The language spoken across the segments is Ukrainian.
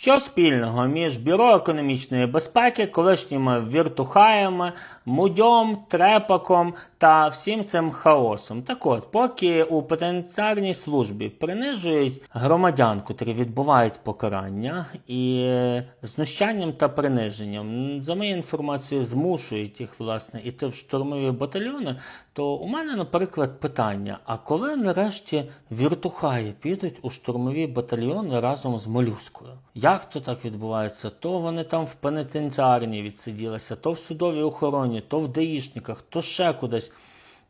Що спільного між Бюро економічної безпеки, колишніми віртухаями, мудьом, трепаком та всім цим хаосом? Так от, поки у пенітенціарній службі принижують громадян, котрі відбувають покарання, і знущанням та приниженням, за моєю інформацією, змушують їх власне іти в штурмові батальйони, то у мене, наприклад, питання: а коли нарешті віртухаї підуть у штурмові батальйони разом з молюскою? Як то так відбувається? То вони там в пенітенціарні відсиділися, то в судовій охороні, то в даїшниках, то ще кудись.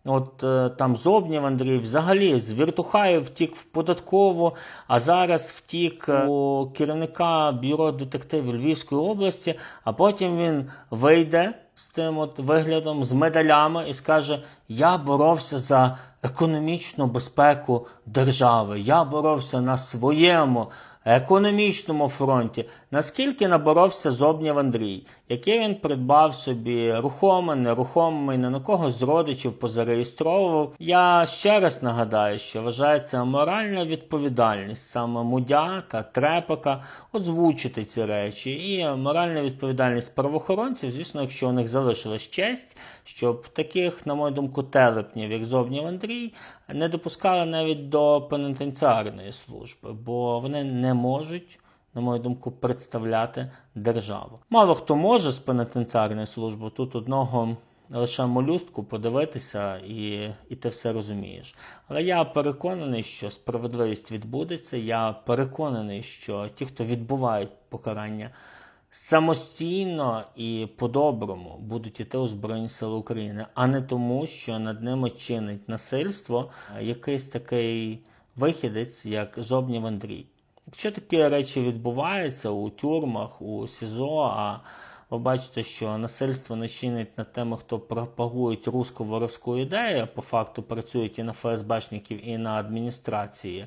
От е, там Зобнєв Андрій взагалі з Віртухаєв втік в податкову, а зараз втік е, у керівника бюро детективів Львівської області, а потім він вийде з тим от виглядом, з медалями і скаже: Я боровся за економічну безпеку держави, я боровся на своєму економічному фронті. Наскільки наборовся Зобнєв Андрій, який він придбав собі рухоме, нерухоме, не на кого з родичів позареєстровував. Я ще раз нагадаю, що вважається моральна відповідальність саме мудя та трепака озвучити ці речі, і моральна відповідальність правоохоронців, звісно, якщо у них залишилась честь, щоб таких, на мою думку, телепнів, як Зобнєв Андрій, не допускали навіть до пенітенціарної служби, бо вони не можуть на мою думку, представляти державу. Мало хто може з пенітенціарної служби тут одного лише молюстку подивитися і, і ти все розумієш. Але я переконаний, що справедливість відбудеться. Я переконаний, що ті, хто відбувають покарання. Самостійно і по-доброму будуть іти у Збройні Сили України, а не тому, що над ними чинить насильство якийсь такий вихідець, як Зобнєв Андрій. Якщо такі речі відбуваються у тюрмах, у СІЗО, а ви бачите, що насильство не чинить над тими, хто пропагують руску воровську ідею, по факту працюють і на ФСБшників, і на адміністрації,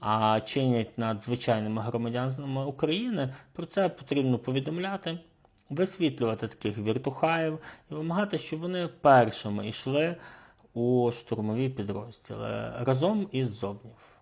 а чинять над звичайними громадянами України, про це потрібно повідомляти, висвітлювати таких віртухаїв і вимагати, щоб вони першими йшли у штурмові підрозділи разом із Зобнів.